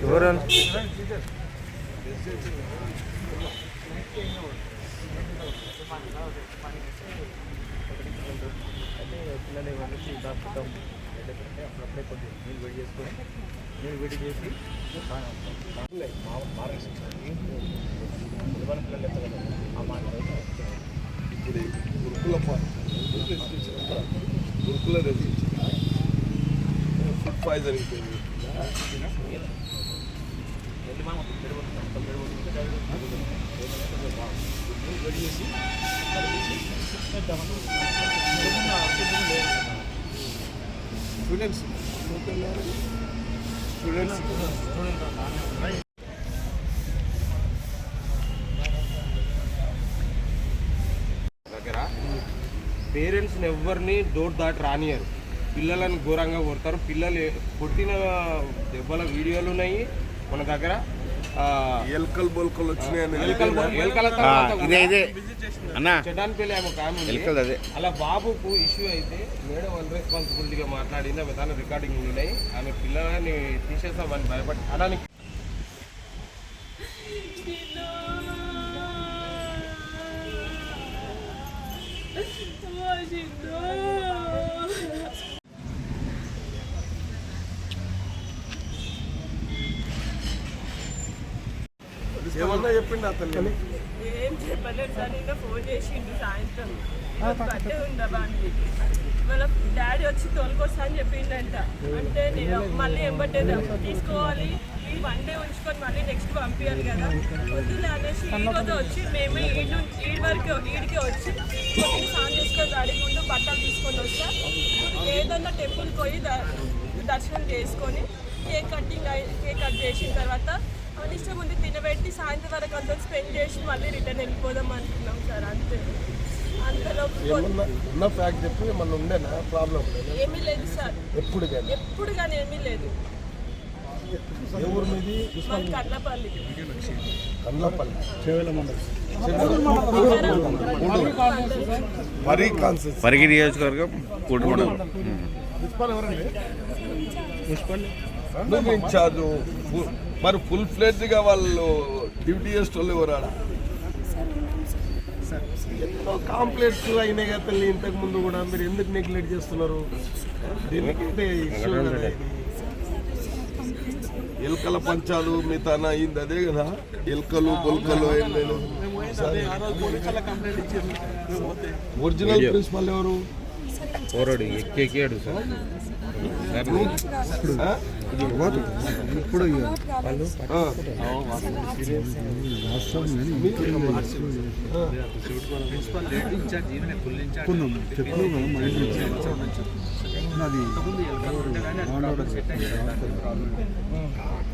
ఎవరు పిల్లలు ఇవన్నీ దాచుతాం అప్పుడప్పుడే కొద్దిగా నీళ్ళు వేడి చేసుకొని నీళ్ళు వేడి చేసి పిల్లలు ఎత్తగలరు ఆ మాట ఇప్పుడు గురుకుల గురుకుల residency. Food poisoning students. Students. మనం పేరెంట్స్ని ఎవరిని డోర్ దాటి రానియరు. పిల్లలను ఘోరంగా కొడతారు. పిల్లలు కొట్టిన దెబ్బల వీడియోలు ఉన్నాయి మన దగ్గర. ఆ, ఎల్కల్ బొల్కలు అదే. అలా బాబుకు ఇష్యూ అయితే మేడం అన్రెస్పాన్సిబిలిటీగా మాట్లాడింది? ఆమె దాని రికార్డింగ్ ఉన్నాయి. ఆమె పిల్లలని తీసేస్తామని భయపడి అలానికి ఏమన్నా చెప్పిండు అతను ఏం చెప్పలేదు సార్ నిన్న ఫోన్ చేసిండు సాయంత్రం. బర్త్డే ఉందా బాండి వాళ్ళ డాడీ వచ్చి తోలుకొస్తా అని చెప్పిండంట. అంటే నేను మళ్ళీ ఎంబట్టే తీసుకోవాలి ఈ వన్ డే ఉంచుకొని మళ్ళీ నెక్స్ట్ పంపించాలి కదా. వద్దులే అనేసి ఈ రోజు వచ్చి మేమే ఈడ్ ఈడ్ వరకు ఈడికి వచ్చి స్నానం చేసుకొని రెడీ ముందు బట్టలు తీసుకొని వస్తా. ఏదన్నా టెంపుల్ పోయి ద- దర్శనం చేసుకొని కేక్ కటింగ్ అయి కేక్ కట్ చేసిన తర్వాత మన ఇష్టం ఉంది తినబెట్టి సాయంత్రం వరకు అంతా స్పెండ్ చేసి మళ్ళీ రిటర్న్ వెళ్ళిపోదాం అనుకున్నాం సార్ అంతే. అంతలో ఏమన్నా ఉన్న ఫ్యాక్ట్ చెప్పి ఏమన్నా ఉండేనా? ప్రాబ్లం ఏమీ లేదు సార్. ఎప్పుడు కానీ. ఎప్పుడు కానీ ఏమీ లేదు. మీది? పరిగి నియోజకవర్గం కూటుమండలం నువ్వు ఇన్ఛార్జ్. ఫు- మరి ఫుల్ ఫ్లెడ్జ్గా వాళ్ళు డ్యూటీ చేసేటోళ్ళు ఎవరు ఆడ? ఎన్నో కాంప్లైంట్స్ అయినాయి కదా తల్లి ఇంతకు ముందు కూడా. మీరు ఎందుకు నెగ్లెక్ట్ చేస్తున్నారు? దీనికి ఇష్యూ కదా ఇది. ఎలుకల పంచాలు మీ తన అయింది అదే కదా? ఎలుకలు బొల్కలు ఏం లేదు ఒరిజినల్ ప్రిన్సిపల్ ఎవరు? ఎక్కేకాడు సార్.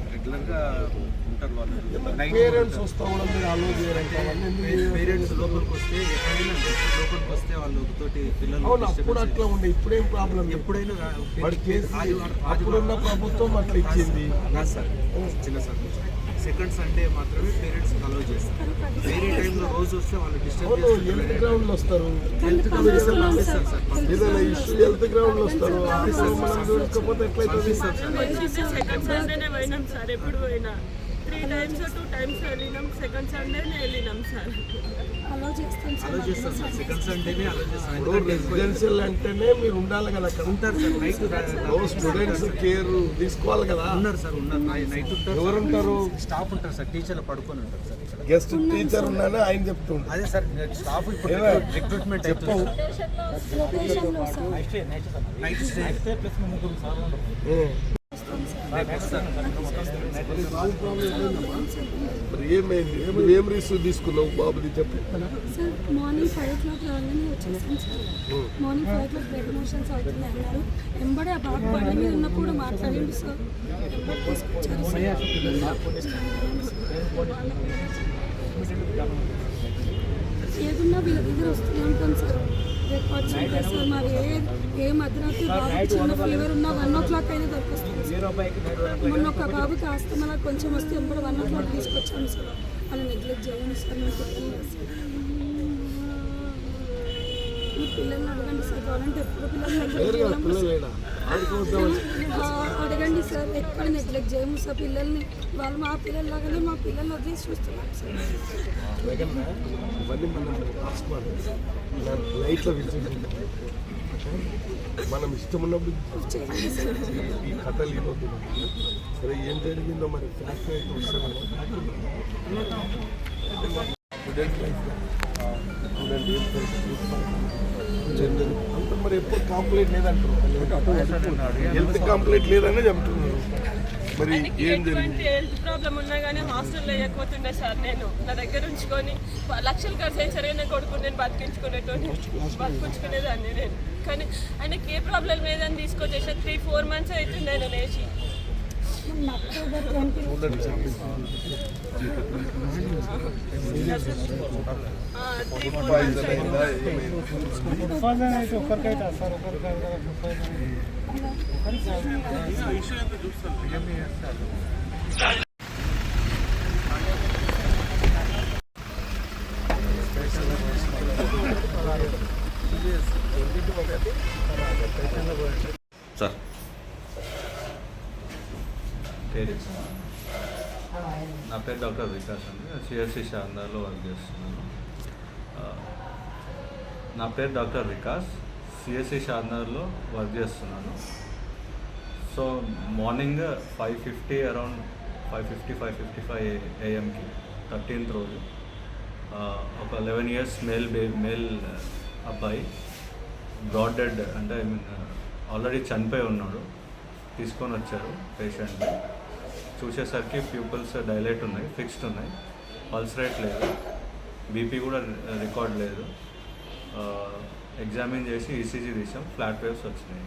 రెగ్యులర్గా ఉంటారు వాళ్ళు పేరెంట్స్ వస్తా కూడా మీరు ఆలోచన చేయాలంటే? పేరెంట్స్ లోపలికి వస్తే ఎప్పుడైనా లోపలికి వస్తే వాళ్ళు తోటి పిల్లలు అప్పుడు అట్లా ఉండే ఇప్పుడేం ప్రాబ్లం ఎప్పుడైనా అప్పుడున్న ప్రభుత్వం అట్లా ఇచ్చింది. చిన్న సార్. సెకండ్ సండే మాత్రమే పేరెంట్స్ అలౌ చేస్తారు. వేరే టైంలో రోజు వస్తే వాళ్ళు డిస్టర్బ్ హెల్త్ గ్రౌండ్లో వస్తారు. హెల్త్ ఏదైనా ఇష్యూ హెల్త్ గ్రౌండ్లో వస్తారు. అప్పుడు మనం చూడకపోతే ఎట్లయితుంది? వచ్చింది సెకండ్ సండేనే పోయినాం సార్. ఎప్పుడు పోయినా? త్రీ టైమ్స్ టూ టైమ్స్ వెళ్ళినాం సెకండ్ సండేనే వెళ్ళినాం సార్ అలౌ చేస్తారు సార్ సెకండ్ సండేనే అలౌ ఇప్పుడు రెసిడెన్షియల్ అంటేనే మీరు ఉండాలి కదా అక్కడ ఉంటారు సార్ నైట్ స్టూడెంట్స్ కేర్ తీసుకోవాలి కదా. ఉన్నారు సార్ ఉన్నారు. నైట్ ఉంటారు ఎవరు ఉంటారు స్టాఫ్ ఉంటారు సార్ టీచర్లు పడుకొని ఉంటారు సార్ గెస్ట్ టీచర్ ఉన్నానే ఆయన చెప్తుండ్రు అదే సార్ స్టాఫ్ ఇప్పుడు? రిక్రూట్మెంట్ చెప్పవు నైట్ స్టే ఉం. వస్తాం సార్ మరి ఏమైంది నువ్వేం తీసుకున్నావు బాబుది చెప్పు sir morning five o'clock రాగానే వచ్చేసాం sir. Morning five o'clock blood motions అవుతున్నాయి అన్నారు. ఎంబడే ఆ బాబు బండి మీద ఉన్నప్పుడు కూడా మాట్లాడిండు సార్. ఎంబడి తీసుకొచ్చారు సార్. ఏదున్నా వీళ్ళ దగ్గర వస్తూనే ఉంటాం సార్. రికార్డ్స్ ఉంటాయి సార్ మరి. ఏ ఏ మధ్యరాత్రి బాబుకి చిన్న ఫీవర్ ఉన్నా వన్ ఓ క్లాక్ అయినా దొరికొస్తుంది మొన్న ఒక బాబు కాస్త మళ్ళీ కొంచెం వస్తే ఎంబడి వన్ ఓ క్లాక్ తీసుకొచ్చాము సార్. వాళ్ళు నెగ్లెక్ట్ చేయండి సార్ మీ పిల్లల్ని అడగండి సార్. కావాలంటే ఎప్పుడు పిల్లలు అడగండి సార్ ఎక్కడ నెగ్లెక్ట్ చేయము సార్ పిల్లల్ని. వాళ్ళు మా పిల్లల్లాగానే మా పిల్లలు అదే చూస్తున్నాం సార్. మనం రాసుకోవాలి ఇష్టం ఉన్నప్పుడు ఈ కథలు ఇవ్వద్దు సరే ఏం జరిగిందో మరి ఫ్యాక్ట్ అయితే వస్తాను స్టూడెంట్ లైఫ్ స్టూడెంట్ ఏం అంత మరి ఎప్పుడు కంప్లైంట్ లేదంటారు హెల్త్ కంప్లైంట్ లేదనే చెప్తున్నారు మరి ఏం జరిగింది హెల్త్ ప్రాబ్లం ఉన్నా కానీ హాస్టల్లో వేయకపోతుండే సార్ నేను నా దగ్గర ఉంచుకొని లక్షలు ఖర్చు అయిన సరే నా కొడుకు నేను బతికించుకునేటోని బతికించుకునేదాన్ని నేను కానీ ఆయనకి ఏ ప్రాబ్లం లేదని తీసుకొచ్చేసి త్రీ ఫోర్ మంత్స్ అవుతుంది ఆయన లేచి మొన్న October twenty three four months sir parents నా పేరు డాక్టర్ వికాస్ అండి. సిఎస్సి శాందాలో వర్క్ చేస్తున్నాను. నా పేరు డాక్టర్ వికాస్. సిఎస్సి శాందార్లో వర్క్ చేస్తున్నాను. So morning five fifty around five fifty five fifty five ఏఎంకి thirteenth రోజు ఒక లెవెన్ ఇయర్స్ మేల్ బే మేల్ అబ్బాయి బ్రాడ్ డెడ్ అంటే ఐ మీన్ ఆల్రెడీ చనిపోయి ఉన్నాడు. తీసుకొని వచ్చారు పేషెంట్ని చూసేసరికి ప్యూపుల్స్ డైలైట్ ఉన్నాయి ఫిక్స్డ్ ఉన్నాయి. పల్స్ రేట్ లేదు. బీపీ కూడా రికార్డ్ లేదు. ఎగ్జామిన్ చేసి ఈసీజీ తీసాం. ఫ్లాట్ వేవ్స్ వచ్చినాయి.